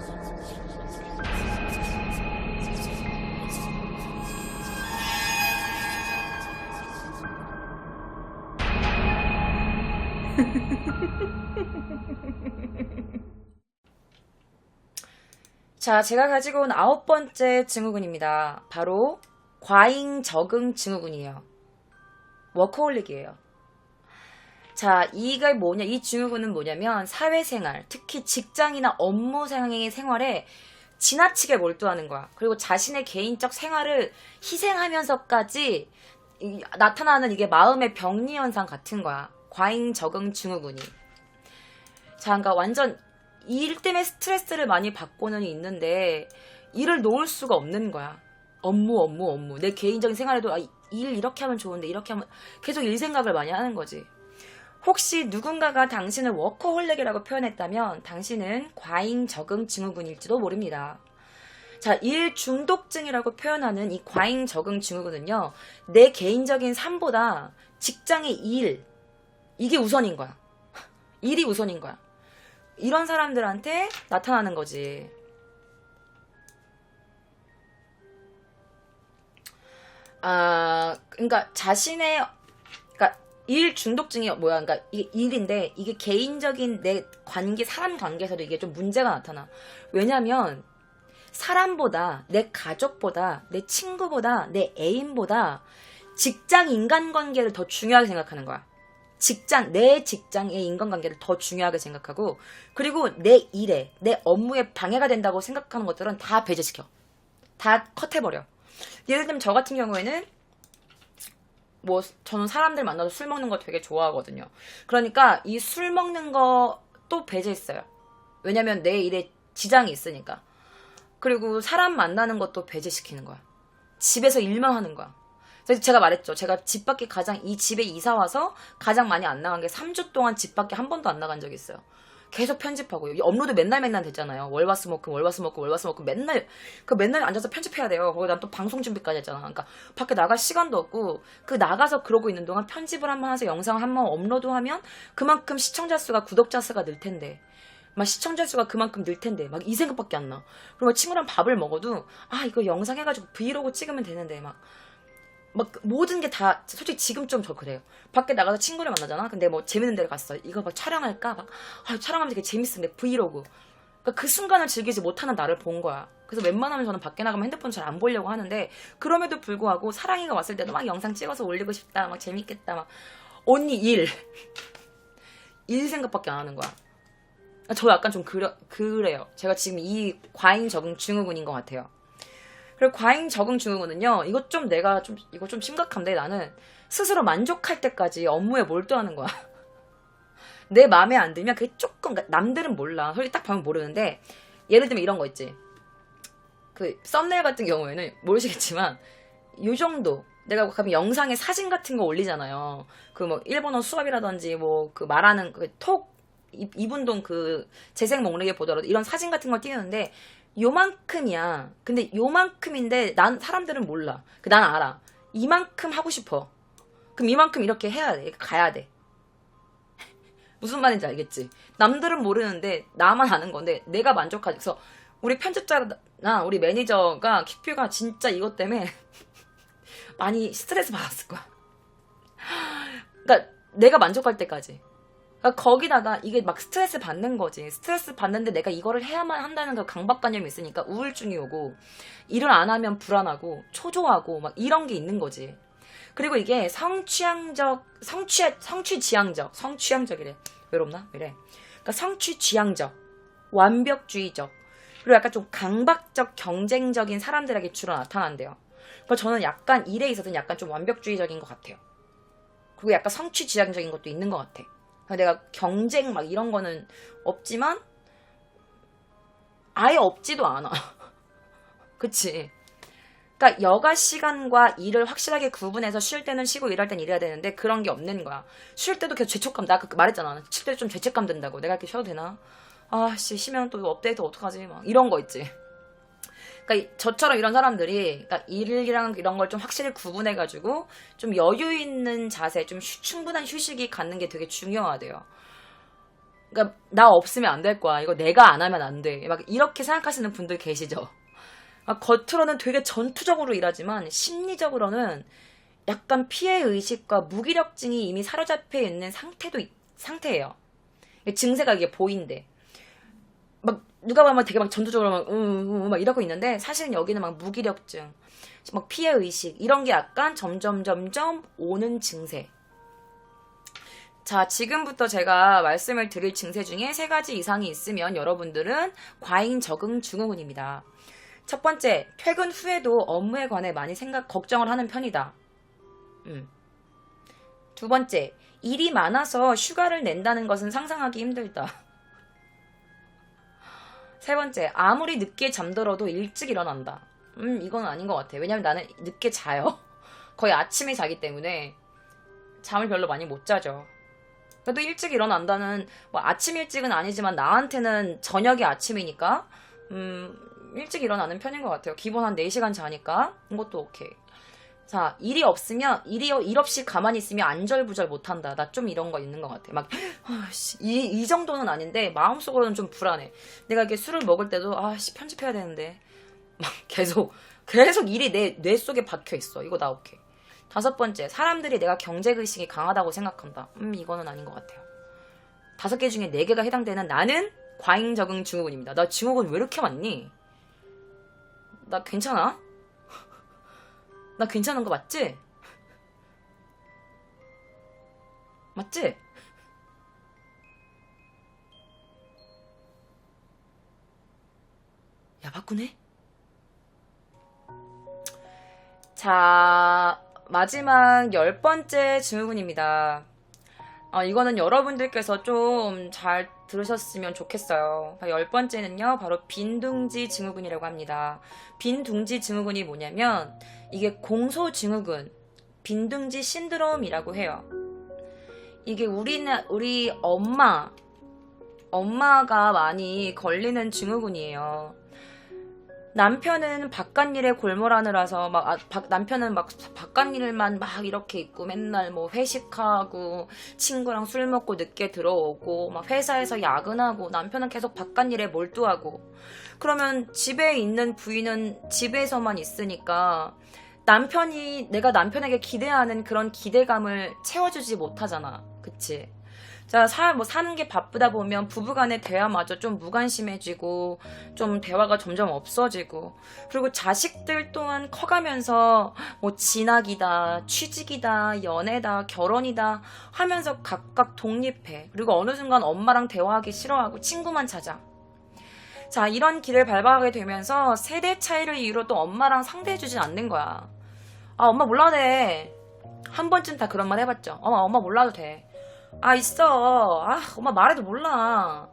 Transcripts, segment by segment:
자, 제가 가지고 온 아홉 번째 증후군입니다. 바로 과잉 적응 증후군이에요. 워커홀릭이에요. 자, 이게 뭐냐, 이 증후군은 뭐냐면 사회생활, 특히 직장이나 업무 상의 생활에 지나치게 몰두하는 거야. 그리고 자신의 개인적 생활을 희생하면서까지 이- 나타나는 이게 마음의 병리 현상 같은 거야. 과잉 적응 증후군이. 자, 그러니까 완전 일 때문에 스트레스를 많이 받고는 있는데 일을 놓을 수가 없는 거야. 업무, 업무, 업무. 내 개인적인 생활에도 아, 일 이렇게 하면 좋은데 이렇게 하면 계속 일 생각을 많이 하는 거지. 혹시 누군가가 당신을 워커홀릭이라고 표현했다면 당신은 과잉 적응 증후군일지도 모릅니다. 자, 일 중독증이라고 표현하는 이 과잉 적응 증후군은요, 내 개인적인 삶보다 직장의 일, 이게 우선인 거야. 일이 우선인 거야. 이런 사람들한테 나타나는 거지. 아, 그러니까 자신의 일 중독증이 뭐야? 그러니까 이게 일인데 이게 개인적인 내 관계 사람 관계에서도 이게 좀 문제가 나타나. 왜냐면 사람보다 내 가족보다 내 친구보다 내 애인보다 직장 인간관계를 더 중요하게 생각하는 거야. 직장, 내 직장의 인간관계를 더 중요하게 생각하고, 그리고 내 일에, 내 업무에 방해가 된다고 생각하는 것들은 다 배제시켜. 다 컷해버려. 예를 들면 저 같은 경우에는, 뭐, 저는 사람들 만나서 술 먹는 거 되게 좋아하거든요. 그러니까 이 술 먹는 거 또 배제했어요. 왜냐면 내 일에 지장이 있으니까. 그리고 사람 만나는 것도 배제시키는 거야. 집에서 일만 하는 거야. 그래서 제가 말했죠. 제가 집 밖에 가장 이 집에 이사 와서 가장 많이 안 나간 게 3주 동안 집 밖에 한 번도 안 나간 적이 있어요. 계속 편집하고 요 업로드 맨날 맨날 됐잖아요. 월화수목금 월화수목금 월화수목금 맨날 그 맨날 앉아서 편집해야 돼요. 거기 난또 방송 준비까지 했잖아. 그러니까 밖에 나갈 시간도 없고 그 나가서 그러고 있는 동안 편집을 한번 해서 영상을 한번 업로드하면 그만큼 시청자 수가 구독자 수가 늘 텐데 막 시청자 수가 그만큼 늘 텐데 막 이 생각밖에 안 나. 그리고 친구랑 밥을 먹어도 아 이거 영상 해가지고 브이로그 찍으면 되는데 막 막 모든 게 다 솔직히 지금 좀 저 그래요. 밖에 나가서 친구를 만나잖아. 근데 뭐 재밌는 데를 갔어. 이거 막 촬영할까? 막 아, 촬영하면 되게 재밌는데 브이로그. 그러니까 그 순간을 즐기지 못하는 나를 본 거야. 그래서 웬만하면 저는 밖에 나가면 핸드폰 잘 안 보려고 하는데 그럼에도 불구하고 사랑이가 왔을 때도 막 영상 찍어서 올리고 싶다. 막 재밌겠다. 막 언니 일. 일 생각밖에 안 하는 거야. 저 약간 좀 그래, 그래요. 제가 지금 이 과잉 적응 증후군인 것 같아요. 그리고 과잉 적응 증후군은요, 이것 좀 내가 좀, 이거 좀 심각한데 나는 스스로 만족할 때까지 업무에 몰두하는 거야. 내 마음에 안 들면 그게 조금, 그러니까 남들은 몰라. 솔직히 딱 보면 모르는데, 예를 들면 이런 거 있지. 그, 썸네일 같은 경우에는 모르시겠지만, 요 정도. 내가 가면 영상에 사진 같은 거 올리잖아요. 그 뭐, 일본어 수업이라든지, 뭐, 그 말하는 그 톡, 이- 이분동 그 재생 목록에 보더라도 이런 사진 같은 걸 띄우는데 요만큼이야. 근데 요만큼인데 난 사람들은 몰라. 그난 알아. 이만큼 하고 싶어. 그럼 이만큼 이렇게 해야 돼. 가야 돼. 무슨 말인지 알겠지? 남들은 모르는데 나만 아는 건데 내가 만족하지. 그래서 우리 편집자나 우리 매니저가 킥뷰가 진짜 이것 때문에 많이 스트레스 받았을 거야. 그러니까 내가 만족할 때까지. 그러니까 거기다가 이게 막 스트레스 받는 거지. 스트레스 받는데 내가 이거를 해야만 한다는 그 강박관념이 있으니까 우울증이 오고 일을 안 하면 불안하고 초조하고 막 이런 게 있는 거지. 그리고 이게 성취향적, 성취, 성취지향적, 성취향적이래. 외롭나? 왜래? 그러니까 성취지향적, 완벽주의적, 그리고 약간 좀 강박적, 경쟁적인 사람들에게 주로 나타난대요. 그래서 저는 약간 일에 있어서는 약간 좀 완벽주의적인 것 같아요. 그리고 약간 성취지향적인 것도 있는 것 같아. 내가 경쟁 막 이런 거는 없지만 아예 없지도 않아. 그치? 그러니까 여가 시간과 일을 확실하게 구분해서 쉴 때는 쉬고 일할 땐 일해야 되는데 그런 게 없는 거야. 쉴 때도 계속 죄책감 나그 말했잖아. 쉴 때 좀 죄책감 든다고. 내가 이렇게 쉬어도 되나? 아씨 쉬면 또 업데이트 어떡하지? 막 이런 거 있지. 그러니까 저처럼 이런 사람들이 그러니까 일이랑 이런 걸 좀 확실히 구분해 가지고 좀 여유 있는 자세, 좀 휴- 충분한 휴식이 갖는 게 되게 중요하대요. 그러니까 나 없으면 안 될 거야. 이거 내가 안 하면 안 돼. 막 이렇게 생각하시는 분들 계시죠. 막 겉으로는 되게 전투적으로 일하지만 심리적으로는 약간 피해 의식과 무기력증이 이미 사로잡혀 있는 상태도 있- 상태예요. 증세가 이게 보인대. 막 누가 보면 되게 막 전투적으로 막, 음, 음, 음, 막 이러고 있는데 사실은 여기는 막 무기력증, 막 피해 의식 이런 게 약간 점점 점점 오는 증세. 자, 지금부터 제가 말씀을 드릴 증세 중에 세 가지 이상이 있으면 여러분들은 과잉 적응 증후군입니다. 첫 번째, 퇴근 후에도 업무에 관해 많이 생각, 걱정을 하는 편이다. 음. 두 번째, 일이 많아서 휴가를 낸다는 것은 상상하기 힘들다. 세 번째, 아무리 늦게 잠들어도 일찍 일어난다. 음, 이건 아닌 것 같아. 왜냐면 나는 늦게 자요. 거의 아침에 자기 때문에 잠을 별로 많이 못 자죠. 그래도 일찍 일어난다는, 뭐 아침 일찍은 아니지만 나한테는 저녁이 아침이니까, 음, 일찍 일어나는 편인 것 같아요. 기본 한 4시간 자니까. 이것도 오케이. 자, 일이 없으면, 일이, 일 없이 가만히 있으면 안절부절 못한다. 나 좀 이런 거 있는 것 같아. 막, 아씨, 이, 이 정도는 아닌데, 마음속으로는 좀 불안해. 내가 이렇게 술을 먹을 때도, 아씨, 편집해야 되는데. 막 계속, 계속 일이 내 뇌 속에 박혀 있어. 이거 나 오케이. 다섯 번째, 사람들이 내가 경제의식이 강하다고 생각한다. 음, 이거는 아닌 것 같아요. 다섯 개 중에 네 개가 해당되는 나는 과잉 적응 증후군입니다. 나 증후군 왜 이렇게 많니? 나 괜찮아? 나 괜찮은 거 맞지? 맞지? 야, 바꾸네? 자, 마지막 열 번째 증후군입니다. 어, 이거는 여러분들께서 좀 잘 들으셨으면 좋겠어요. 열 번째는요, 바로 빈둥지 증후군이라고 합니다. 빈둥지 증후군이 뭐냐면, 이게 공소 증후군, 빈둥지 신드롬이라고 해요. 이게 우리는, 우리 엄마, 엄마가 많이 걸리는 증후군이에요. 남편은 바깥 일에 골몰하느라서 막 아, 바- 남편은 막 바깥 일만 막 이렇게 있고 맨날 뭐 회식하고 친구랑 술 먹고 늦게 들어오고 막 회사에서 야근하고 남편은 계속 바깥 일에 몰두하고 그러면 집에 있는 부인은 집에서만 있으니까 남편이 내가 남편에게 기대하는 그런 기대감을 채워주지 못하잖아 그치? 자, 사, 뭐 사는 게 바쁘다 보면 부부간의 대화마저 좀 무관심해지고 좀 대화가 점점 없어지고 그리고 자식들 또한 커가면서 뭐 진학이다, 취직이다, 연애다, 결혼이다 하면서 각각 독립해. 그리고 어느 순간 엄마랑 대화하기 싫어하고 친구만 찾아. 자, 이런 길을 밟아가게 되면서 세대 차이를 이유로 또 엄마랑 상대해주진 않는 거야. 아, 엄마 몰라도 돼. 한 번쯤 다 그런 말 해봤죠. 엄마, 엄마 몰라도 돼. 아, 있어. 아, 엄마 말해도 몰라.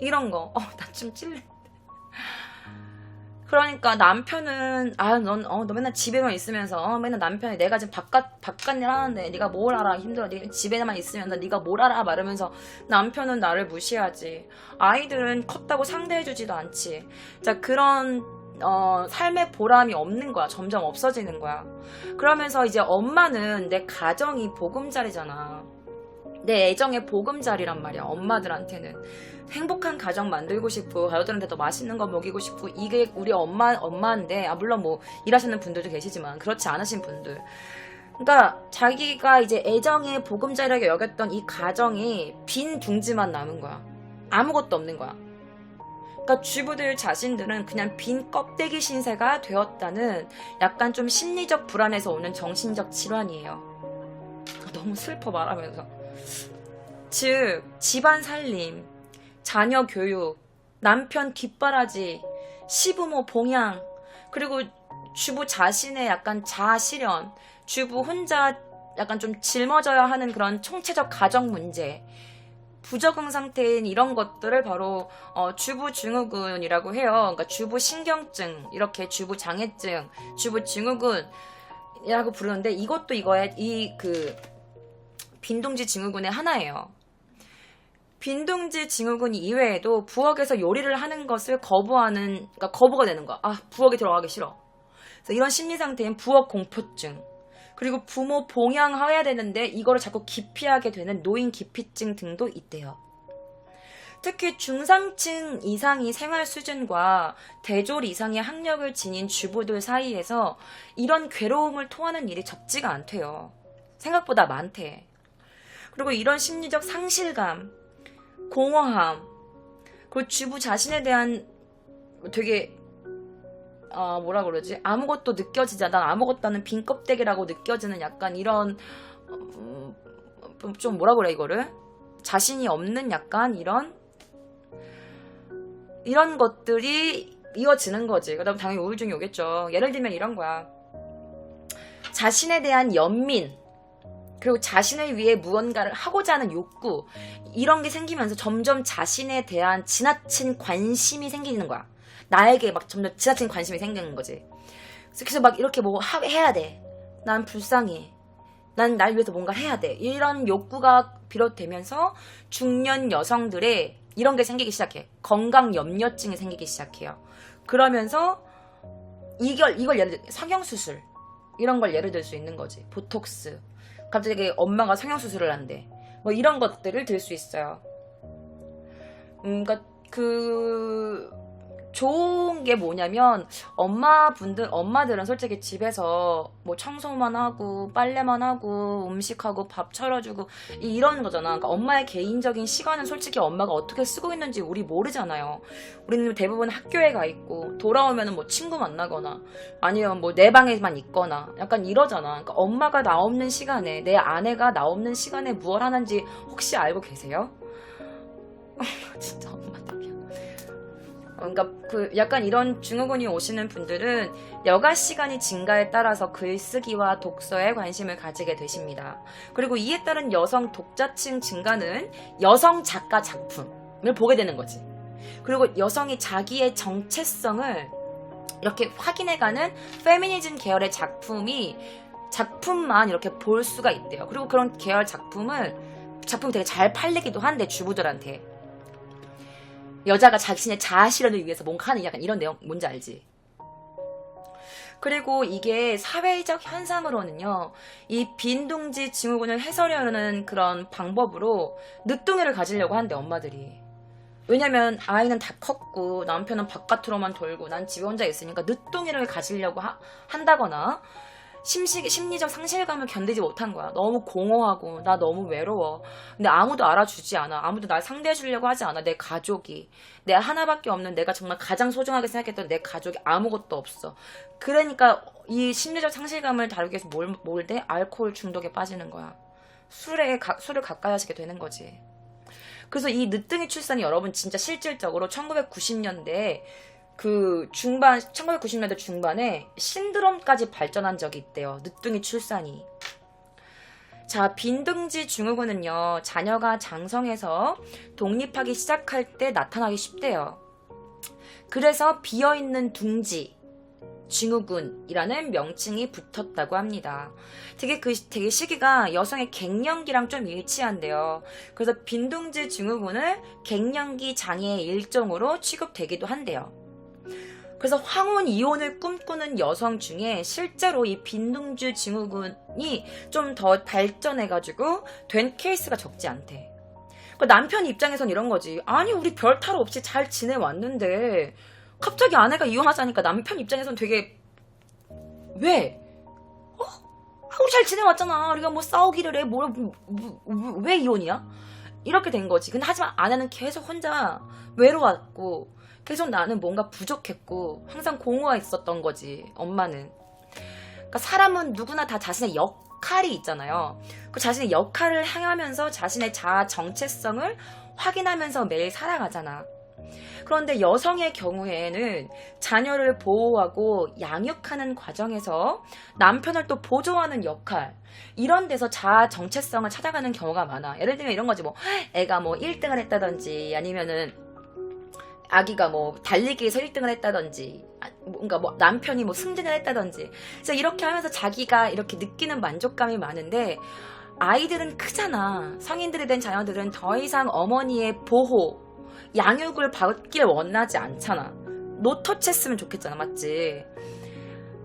이런 거. 어, 나좀 찔려. 그러니까 남편은 아, 넌, 어, 너 맨날 집에만 있으면서 어, 맨날 남편이 내가 지금 바깥 바깥 일 하는데 네가 뭘 알아 힘들어. 네 집에만 있으면 네가 뭘 알아 말하면서 남편은 나를 무시하지. 아이들은 컸다고 상대해주지도 않지. 자 그런 어, 삶의 보람이 없는 거야. 점점 없어지는 거야. 그러면서 이제 엄마는 내 가정이 보금자리잖아. 내 애정의 보금자리란 말이야. 엄마들한테는. 행복한 가정 만들고 싶고 가족들한테 더 맛있는 거 먹이고 싶고 이게 우리 엄마 엄마인데 아 물론 뭐 일하시는 분들도 계시지만 그렇지 않으신 분들 그러니까 자기가 이제 애정의 보금자리라고 여겼던 이 가정이 빈 둥지만 남은 거야 아무것도 없는 거야 그러니까 주부들 자신들은 그냥 빈 껍데기 신세가 되었다는 약간 좀 심리적 불안에서 오는 정신적 질환이에요 아, 너무 슬퍼 말하면서 즉 집안 살림 자녀 교육, 남편 뒷바라지, 시부모 봉양, 그리고 주부 자신의 약간 자아 실현, 주부 혼자 약간 좀 짊어져야 하는 그런 총체적 가정 문제, 부적응 상태인 이런 것들을 바로 어, 주부 증후군이라고 해요. 그러니까 주부 신경증, 이렇게 주부 장애증, 주부 증후군이라고 부르는데 이것도 이거의 이그 빈둥지 증후군의 하나예요. 빈둥지 증후군 이외에도 부엌에서 요리를 하는 것을 거부하는, 그러니까 거부가 되는 거야. 아, 부엌에 들어가기 싫어. 이런 심리 상태인 부엌 공포증. 그리고 부모 봉양해야 되는데 이거를 자꾸 기피하게 되는 노인 기피증 등도 있대요. 특히 중상층 이상의 생활 수준과 대졸 이상의 학력을 지닌 주부들 사이에서 이런 괴로움을 토하는 일이 적지가 않대요. 생각보다 많대. 그리고 이런 심리적 상실감, 공허함, 그리고 주부 자신에 대한 되게 아 뭐라 그러지 아무것도 느껴지지 않아 아무것도 않은 빈 껍데기라고 느껴지는 약간 이런 음, 좀 뭐라 그래 이거를 자신이 없는 약간 이런 이런 것들이 이어지는 거지. 그다음 당연히 우울증이 오겠죠. 예를 들면 이런 거야. 자신에 대한 연민 그리고 자신을 위해 무언가를 하고자 하는 욕구 이런 게 생기면서 점점 자신에 대한 지나친 관심이 생기는 거야. 나에게 막 점점 지나친 관심이 생기는 거지. 그래서 막 이렇게 뭐 하- 해야 돼. 난 불쌍해. 난 날 위해서 뭔가 해야 돼. 이런 욕구가 비롯되면서 중년 여성들의 이런 게 생기기 시작해. 건강 염려증이 생기기 시작해요. 그러면서 이걸 이걸 예를 들 성형 수술 이런 걸 예를 들 수 있는 거지. 보톡스. 갑자기 엄마가 성형 수술을 한대. 뭐 이런 것들을 들 수 있어요. 음, 그러니까 그 좋은 게 뭐냐면 엄마분들 엄마들은 솔직히 집에서 뭐 청소만 하고 빨래만 하고 음식하고 밥 차려주고 이- 이런 거잖아. 그러니까 엄마의 개인적인 시간은 솔직히 엄마가 어떻게 쓰고 있는지 우리 모르잖아요. 우리는 대부분 학교에 가 있고 돌아오면은 뭐 친구 만나거나 아니면 뭐 내 방에만 있거나 약간 이러잖아. 그러니까 엄마가 나 없는 시간에 내 아내가 나 없는 시간에 무얼 하는지 혹시 알고 계세요? 진짜 엄마. 그러니까 그 약간 이런 증후군이 오시는 분들은 여가 시간이 증가에 따라서 글쓰기와 독서에 관심을 가지게 되십니다. 그리고 이에 따른 여성 독자층 증가는 여성 작가 작품을 보게 되는 거지. 그리고 여성이 자기의 정체성을 이렇게 확인해가는 페미니즘 계열의 작품이 작품만 이렇게 볼 수가 있대요. 그리고 그런 계열 작품을 작품이 되게 잘 팔리기도 한데 주부들한테 여자가 자신의 자아 실현을 위해서 뭔가 하는 약간 이런 내용 뭔지 알지? 그리고 이게 사회적 현상으로는요, 이 빈둥지 증후군을 해소하려는 그런 방법으로 늦둥이를 가지려고 한대, 엄마들이. 왜냐면 아이는 다 컸고 남편은 바깥으로만 돌고 난 집에 혼자 있으니까 늦둥이를 가지려고 하- 한다거나 심시, 심리적 상실감을 견디지 못한 거야. 너무 공허하고 나 너무 외로워. 근데 아무도 알아주지 않아. 아무도 날 상대해 주려고 하지 않아. 내 가족이. 내 하나밖에 없는 내가 정말 가장 소중하게 생각했던 내 가족이 아무것도 없어. 그러니까 이 심리적 상실감을 다루기 위해서 뭘, 뭘 돼? 알코올 중독에 빠지는 거야. 술에, 가- 술을 가까이 하시게 되는 거지. 그래서 이 늦둥이 출산이 여러분 진짜 실질적으로 1990년대에 그 중반 1990년대 중반에 신드롬까지 발전한 적이 있대요. 늦둥이 출산이. 자, 빈둥지 증후군은요. 자녀가 장성해서 독립하기 시작할 때 나타나기 쉽대요. 그래서 비어 있는 둥지 증후군이라는 명칭이 붙었다고 합니다. 되게 그 되게 시기가 여성의 갱년기랑 좀 일치한데요. 그래서 빈둥지 증후군을 갱년기 장애의 일종으로 취급되기도 한대요. 그래서 황혼 이혼을 꿈꾸는 여성 중에 실제로 이 빈둥지 증후군이 좀 더 발전해가지고 된 케이스가 적지 않대. 그 남편 입장에선 이런 거지. 아니 우리 별 탈 없이 잘 지내왔는데 갑자기 아내가 이혼하자니까 남편 입장에선 되게 왜? 어? 아, 우리 잘 지내왔잖아. 우리가 뭐 싸우기를 해. 뭐, 뭐, 뭐, 왜 이혼이야? 이렇게 된 거지. 근데 하지만 아내는 계속 혼자 외로웠고 계속 나는 뭔가 부족했고 항상 공허해 있었던 거지. 엄마는. 그러니까 사람은 누구나 다 자신의 역할이 있잖아요. 그 자신의 역할을 행하면서 자신의 자아 정체성을 확인하면서 매일 살아가잖아. 그런데 여성의 경우에는 자녀를 보호하고 양육하는 과정에서 남편을 또 보조하는 역할 이런 데서 자아 정체성을 찾아가는 경우가 많아. 예를 들면 이런 거지 뭐 애가 뭐 1등을 했다든지 아니면은 아기가 뭐 달리기에서 1등을 했다든지 아, 뭔가 뭐 남편이 뭐 승진을 했다든지. 그래서 이렇게 하면서 자기가 이렇게 느끼는 만족감이 많은데 아이들은 크잖아. 성인들이 된 자녀들은 더 이상 어머니의 보호 양육을 받길 원하지 않잖아. 노터치 했으면 좋겠잖아 맞지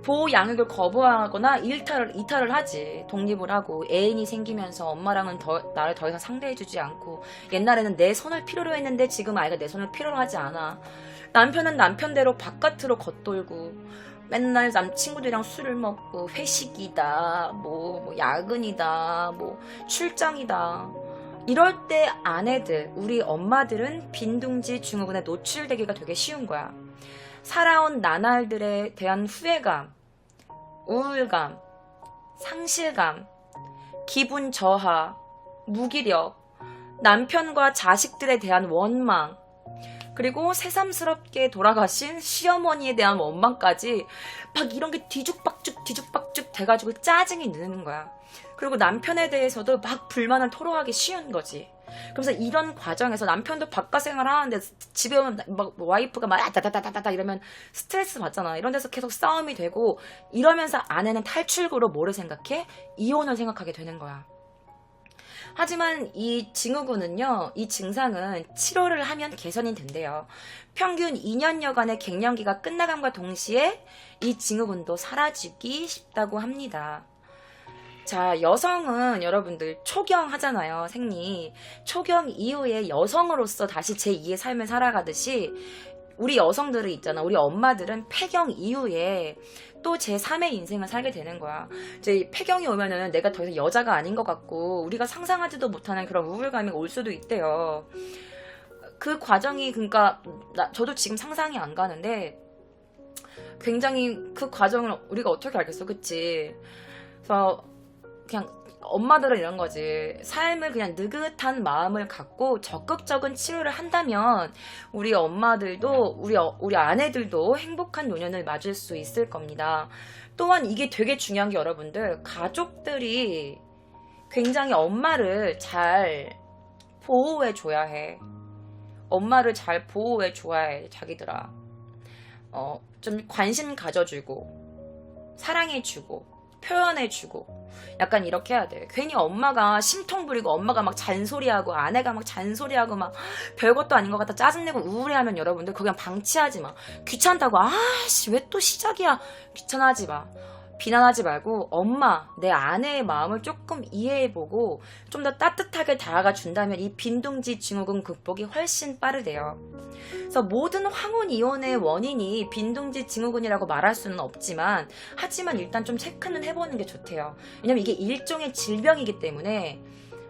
보호 양육을 거부하거나 일탈을 이탈을 하지. 독립을 하고 애인이 생기면서 엄마랑은 더 나를 더 이상 상대해주지 않고 옛날에는 내 손을 필요로 했는데 지금 아이가 내 손을 필요로 하지 않아. 남편은 남편대로 바깥으로 겉돌고 맨날 남 친구들이랑 술을 먹고 회식이다 뭐, 뭐 야근이다 뭐 출장이다. 이럴 때 아내들 우리 엄마들은 빈둥지 증후군에 노출되기가 되게 쉬운 거야 살아온 나날들에 대한 후회감, 우울감, 상실감, 기분 저하, 무기력, 남편과 자식들에 대한 원망, 그리고 새삼스럽게 돌아가신 시어머니에 대한 원망까지 막 이런 게 뒤죽박죽 뒤죽박죽 돼가지고 짜증이 느는 거야. 그리고 남편에 대해서도 막 불만을 토로하기 쉬운 거지. 그래서 이런 과정에서 남편도 바깥 생활을 하는데 집에 오면 막 와이프가 막 다다다다다다 이러면 스트레스 받잖아. 이런 데서 계속 싸움이 되고 이러면서 아내는 탈출구로 뭐를 생각해? 이혼을 생각하게 되는 거야. 하지만 이 증후군은요, 이 증상은 치료를 하면 개선이 된대요. 평균 2년여간의 갱년기가 끝나감과 동시에 이 증후군도 사라지기 쉽다고 합니다. 자, 여성은 여러분들 초경 하잖아요, 생리. 초경 이후에 여성으로서 다시 제2의 삶을 살아가듯이 우리 여성들은 있잖아. 우리 엄마들은 폐경 이후에 또 제3의 인생을 살게 되는 거야. 이제 폐경이 오면은 내가 더 이상 여자가 아닌 것 같고 우리가 상상하지도 못하는 그런 우울감이 올 수도 있대요. 그 과정이 그러니까 나, 저도 지금 상상이 안 가는데 굉장히 그 과정을 우리가 어떻게 알겠어, 그치? 그래서 그냥 엄마들은 이런 거지. 삶을 그냥 느긋한 마음을 갖고 적극적인 치료를 한다면 우리 엄마들도 우리 어- 우리 아내들도 행복한 노년을 맞을 수 있을 겁니다. 또한 이게 되게 중요한 게 여러분들 가족들이 굉장히 엄마를 잘 보호해 줘야 해. 엄마를 잘 보호해 줘야 해, 자기들아. 어, 좀 관심 가져주고, 사랑해 주고, 표현해주고, 약간 이렇게 해야 돼. 괜히 엄마가 심통 부리고 엄마가 막 잔소리하고 아내가 막 잔소리하고 막 별것도 아닌 것 같아 짜증내고 우울해하면 여러분들 그냥 방치하지 마. 귀찮다고 아씨 왜 또 시작이야. 귀찮아하지 마. 비난하지 말고 엄마, 내 아내의 마음을 조금 이해해보고 좀 더 따뜻하게 다가가 준다면 이 빈둥지 증후군 극복이 훨씬 빠르대요. 그래서 모든 황혼 이혼의 원인이 빈둥지 증후군이라고 말할 수는 없지만 하지만 일단 좀 체크는 해보는 게 좋대요. 왜냐면 이게 일종의 질병이기 때문에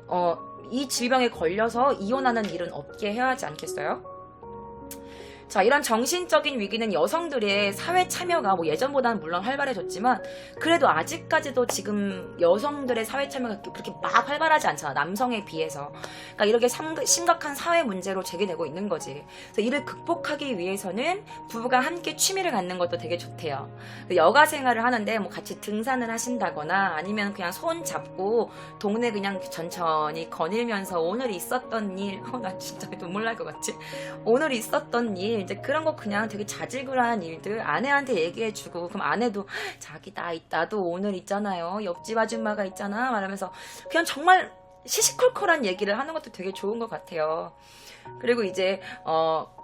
어, 이 질병에 걸려서 이혼하는 일은 없게 해야 하지 않겠어요? 자, 이런 정신적인 위기는 여성들의 사회 참여가 뭐 예전보다는 물론 활발해졌지만 그래도 아직까지도 지금 여성들의 사회 참여가 그렇게 막 활발하지 않잖아. 남성에 비해서. 그러니까 이렇게 상- 심각한 사회 문제로 제기되고 있는 거지. 그래서 이를 극복하기 위해서는 부부가 함께 취미를 갖는 것도 되게 좋대요. 그 여가 생활을 하는데 뭐 같이 등산을 하신다거나 아니면 그냥 손 잡고 동네 그냥 천천히 거닐면서 오늘 있었던 일, 어, 나 진짜 눈물 날 것 같지? 오늘 있었던 일, 이제 그런 거 그냥 되게 자질구레한 일들 아내한테 얘기해주고, 그럼 아내도 자기 나 있다도 오늘 있잖아요. 옆집 아줌마가 있잖아. 말하면서 그냥 정말 시시콜콜한 얘기를 하는 것도 되게 좋은 것 같아요. 그리고 이제, 어,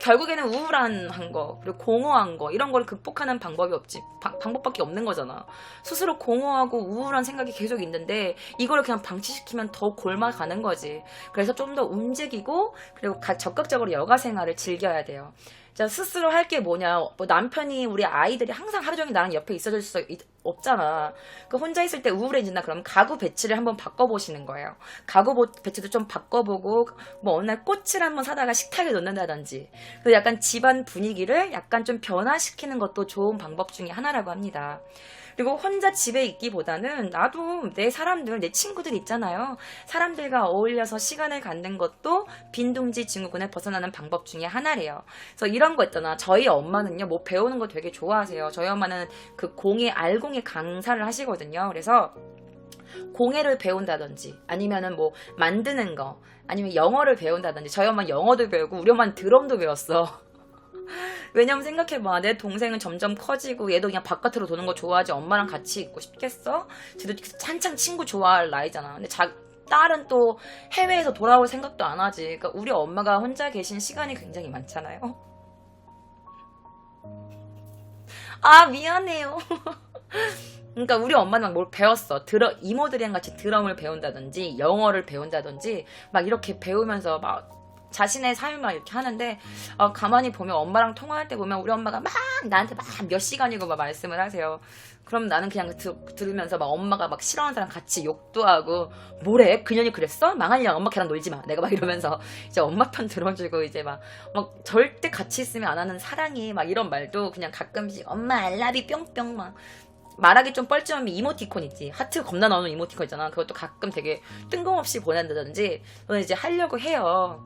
결국에는 우울한 한 거, 그리고 공허한 거, 이런 걸 극복하는 방법이 없지. 바- 방법밖에 없는 거잖아. 스스로 공허하고 우울한 생각이 계속 있는데, 이걸 그냥 방치시키면 더 골마 가는 거지. 그래서 좀 더 움직이고, 그리고 가- 적극적으로 여가 생활을 즐겨야 돼요. 자, 스스로 할 게 뭐냐. 뭐 남편이 우리 아이들이 항상 하루 종일 나랑 옆에 있어줄 수 있- 없잖아. 그 혼자 있을 때 우울해진다. 그러면 가구 배치를 한번 바꿔보시는 거예요. 가구 보- 배치도 좀 바꿔보고, 뭐 어느 날 꽃을 한번 사다가 식탁에 놓는다든지. 그 약간 집안 분위기를 약간 좀 변화시키는 것도 좋은 방법 중에 하나라고 합니다. 그리고 혼자 집에 있기보다는 나도 내 사람들, 내 친구들 있잖아요. 사람들과 어울려서 시간을 갖는 것도 빈둥지 증후군에 벗어나는 방법 중에 하나래요. 그래서 이런 거 있잖아. 저희 엄마는요, 뭐 배우는 거 되게 좋아하세요. 저희 엄마는 그 공예, 알공예 강사를 하시거든요. 그래서 공예를 배운다든지 아니면은 뭐 만드는 거 아니면 영어를 배운다든지 저희 엄마는 영어도 배우고 우리 엄마는 드럼도 배웠어. 왜냐면 생각해봐. 내 동생은 점점 커지고 얘도 그냥 바깥으로 도는 거 좋아하지 엄마랑 같이 있고 싶겠어? 쟤도 한창 친구 좋아할 나이잖아. 근데 자, 딸은 또 해외에서 돌아올 생각도 안 하지. 그러니까 우리 엄마가 혼자 계신 시간이 굉장히 많잖아요. 아 미안해요. 그러니까 우리 엄마는 막 뭘 배웠어. 드러, 이모들이랑 같이 드럼을 배운다든지 영어를 배운다든지 막 이렇게 배우면서 막 자신의 삶을 막 이렇게 하는데 어, 가만히 보면 엄마랑 통화할 때 보면 우리 엄마가 막 나한테 막 몇 시간이고 막 말씀을 하세요. 그럼 나는 그냥 들, 들으면서 막 엄마가 막 싫어하는 사람 같이 욕도 하고 뭐래? 그년이 그랬어? 망할 년 엄마 걔랑 놀지 마. 내가 막 이러면서 이제 엄마 편 들어주고 이제 막 막 절대 같이 있으면 안 하는 사랑이 막 이런 말도 그냥 가끔씩 엄마 알라비 뿅뿅 막. 말하기 좀 뻘쭘하면 이모티콘 있지. 하트 겁나 나오는 이모티콘 있잖아. 그것도 가끔 되게 뜬금없이 보낸다든지 저는 이제 하려고 해요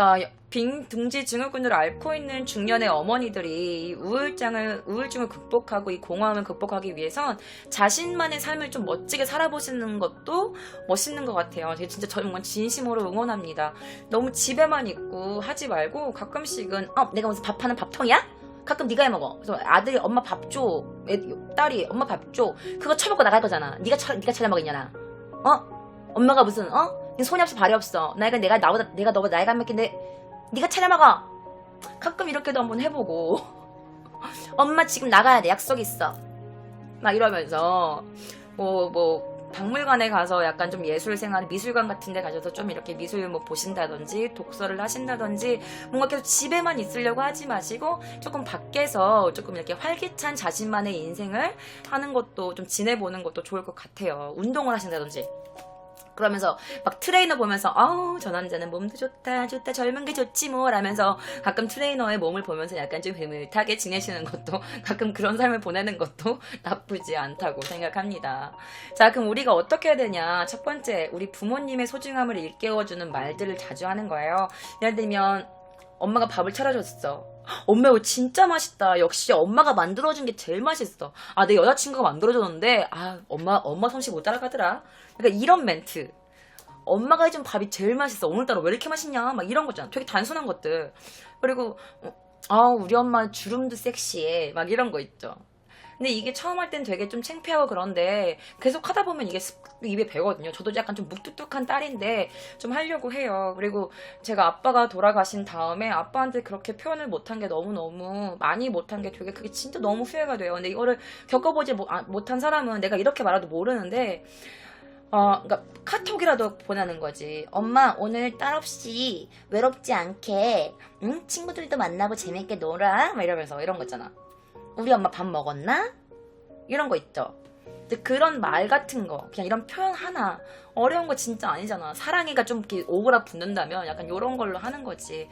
그러니까 빈둥지 증후군을 앓고 있는 중년의 어머니들이 이 우울장을 우울증을 극복하고 이 공허함을 극복하기 위해선 자신만의 삶을 좀 멋지게 살아보시는 것도 멋있는 것 같아요. 진짜 정말 진심으로 응원합니다. 너무 집에만 있고 하지 말고 가끔씩은 어 내가 무슨 밥하는 밥통이야? 가끔 네가 해 먹어. 그래서 아들이 엄마 밥 줘. 애- 딸이 엄마 밥 줘. 그거 처먹고 나갈 거잖아. 네가 처, 네가 차려 먹겠냐 나. 어? 엄마가 무슨 어? 네 손이 없어 발이 없어. 나이가 내가 나보다 내가 너보다 나이가 몇 갠데 네가 차려 먹어. 가끔 이렇게도 한번 해보고. 엄마 지금 나가야 돼. 약속 있어. 막 이러면서 뭐뭐 박물관에 가서 약간 좀 예술 생활 미술관 같은 데 가셔서 좀 이렇게 미술 뭐 보신다든지 독서를 하신다든지 뭔가 계속 집에만 있으려고 하지 마시고 조금 밖에서 조금 이렇게 활기찬 자신만의 인생을 하는 것도 좀 지내보는 것도 좋을 것 같아요. 운동을 하신다든지. 그러면서 막 트레이너 보면서 아우 저 남자는 몸도 좋다 좋다 젊은 게 좋지 뭐 라면서 가끔 트레이너의 몸을 보면서 약간 좀 흐뭇하게 지내시는 것도 가끔 그런 삶을 보내는 것도 나쁘지 않다고 생각합니다. 자 그럼 우리가 어떻게 해야 되냐 첫 번째 우리 부모님의 소중함을 일깨워주는 말들을 자주 하는 거예요. 예를 들면 엄마가 밥을 차려줬어. 엄마 이거 진짜 맛있다. 역시 엄마가 만들어준 게 제일 맛있어. 아, 내 여자친구가 만들어줬는데, 아, 엄마, 엄마 솜씨 못 따라가더라. 그러니까 이런 멘트. 엄마가 해준 밥이 제일 맛있어. 오늘따라 왜 이렇게 맛있냐? 막 이런 거잖아. 되게 단순한 것들. 그리고, 어, 아, 우리 엄마 주름도 섹시해. 막 이런 거 있죠. 근데 이게 처음 할 땐 되게 좀 창피하고 그런데 계속 하다 보면 이게 습 입에 배거든요. 저도 약간 좀 묵뚝뚝한 딸인데 좀 하려고 해요. 그리고 제가 아빠가 돌아가신 다음에 아빠한테 그렇게 표현을 못한 게 너무너무 많이 못한 게 되게 그게 진짜 너무 후회가 돼요. 근데 이거를 겪어보지 못- 아, 못한 사람은 내가 이렇게 말해도 모르는데 어, 그러니까 카톡이라도 보내는 거지. 엄마 오늘 딸 없이 외롭지 않게 응? 친구들도 만나고 재밌게 놀아. 막 이러면서 이런 거 있잖아. 우리 엄마 밥 먹었나? 이런 거 있죠. 그런 말 같은 거, 그냥 이런 표현 하나 어려운 거 진짜 아니잖아. 사랑이가 좀 이렇게 오그라 붙는다면 약간 이런 걸로 하는 거지.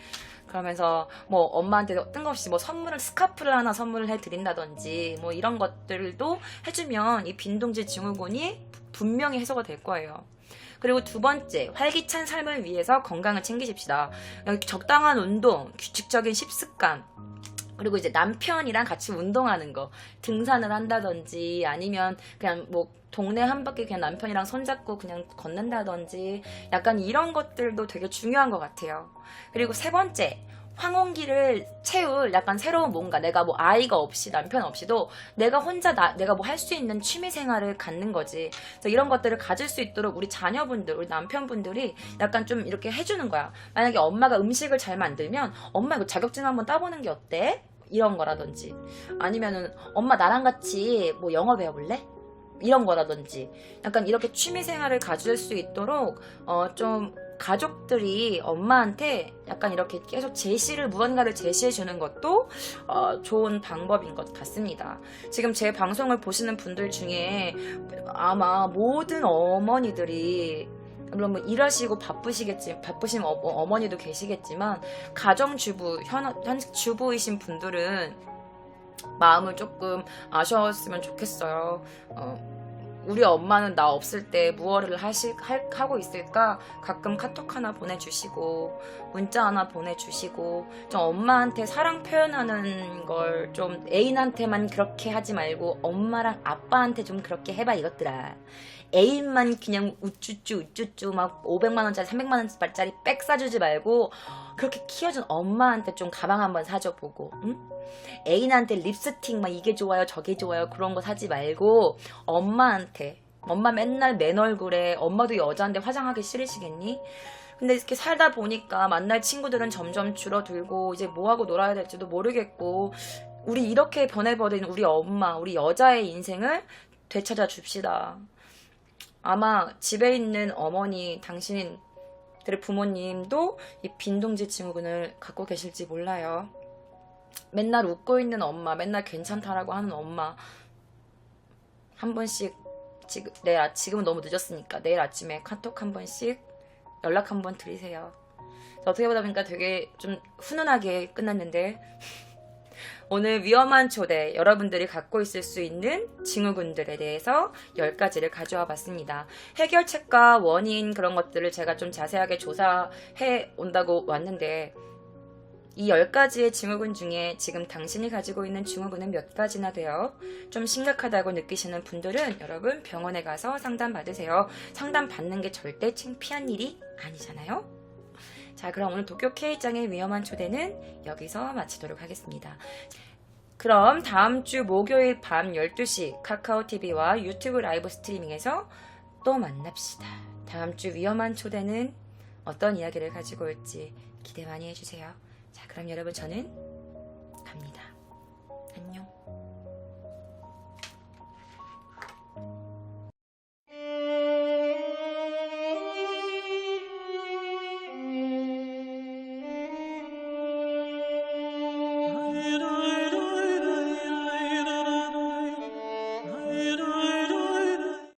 그러면서 뭐 엄마한테 뜬금없이 뭐 선물을 스카프를 하나 선물을 해드린다든지 뭐 이런 것들도 해주면 이 빈둥지 증후군이 분명히 해소가 될 거예요. 그리고 두 번째, 활기찬 삶을 위해서 건강을 챙기십시다. 적당한 운동, 규칙적인 식습관, 그리고 이제 남편이랑 같이 운동하는 거 등산을 한다든지 아니면 그냥 뭐 동네 한 바퀴 그냥 남편이랑 손잡고 그냥 걷는다든지 약간 이런 것들도 되게 중요한 것 같아요. 그리고 세 번째 황혼기를 채울 약간 새로운 뭔가 내가 뭐 아이가 없이 남편 없이도 내가 혼자 나, 내가 뭐 할 수 있는 취미 생활을 갖는 거지. 그래서 이런 것들을 가질 수 있도록 우리 자녀분들, 우리 남편분들이 약간 좀 이렇게 해주는 거야. 만약에 엄마가 음식을 잘 만들면 엄마 이거 자격증 한번 따보는 게 어때? 이런 거라든지 아니면은 엄마 나랑 같이 뭐 영어 배워볼래? 이런 거라든지 약간 이렇게 취미 생활을 가질 수 있도록 어좀 가족들이 엄마한테 약간 이렇게 계속 제시를 무언가를 제시해 주는 것도 어, 좋은 방법인 것 같습니다. 지금 제 방송을 보시는 분들 중에 아마 모든 어머니들이 물론 뭐 일하시고 바쁘시겠지 바쁘신 어, 어머니도 계시겠지만 가정주부 현, 현직 주부이신 분들은 마음을 조금 아쉬웠으면 좋겠어요. 어, 우리 엄마는 나 없을 때 무엇을 하시, 할, 하고 있을까? 가끔 카톡 하나 보내주시고, 문자 하나 보내주시고, 좀 엄마한테 사랑 표현하는 걸 좀 애인한테만 그렇게 하지 말고, 엄마랑 아빠한테 좀 그렇게 해봐, 이것들아. 애인만 그냥 우쭈쭈 우쭈쭈 막 500만원짜리 300만원짜리 백 사주지 말고, 그렇게 키워준 엄마한테 좀 가방 한번 사줘보고, 응? 애인한테 립스틱 막 이게 좋아요 저게 좋아요 그런 거 사지 말고 엄마한테 엄마 맨날 맨 얼굴에 엄마도 여자인데 화장하기 싫으시겠니? 근데 이렇게 살다 보니까 만날 친구들은 점점 줄어들고 이제 뭐하고 놀아야 될지도 모르겠고 우리 이렇게 변해버린 우리 엄마, 우리 여자의 인생을 되찾아 줍시다. 아마 집에 있는 어머니, 당신들의 부모님도 이 빈둥지 증후군을 갖고 계실지 몰라요. 맨날 웃고 있는 엄마, 맨날 괜찮다라고 하는 엄마, 한 번씩 지금 내일 아- 지금은 너무 늦었으니까 내일 아침에 카톡 한 번씩 연락 한 번 드리세요. 어떻게 보다 보니까 되게 좀 훈훈하게 끝났는데 오늘 위험한 초대 여러분들이 갖고 있을 수 있는 증후군들에 대해서 10가지를 가져와 봤습니다. 해결책과 원인 그런 것들을 제가 좀 자세하게 조사해 온다고 왔는데 이 10가지의 증후군 중에 지금 당신이 가지고 있는 증후군은 몇 가지나 돼요? 좀 심각하다고 느끼시는 분들은 여러분 병원에 가서 상담 받으세요. 상담 받는 게 절대 창피한 일이 아니잖아요? 자, 그럼 오늘 도쿄 K장의 위험한 초대는 여기서 마치도록 하겠습니다. 그럼 다음 주 목요일 밤 12시 카카오TV와 유튜브 라이브 스트리밍에서 또 만납시다. 다음 주 위험한 초대는 어떤 이야기를 가지고 올지 기대 많이 해주세요. 자, 그럼 여러분 저는 갑니다.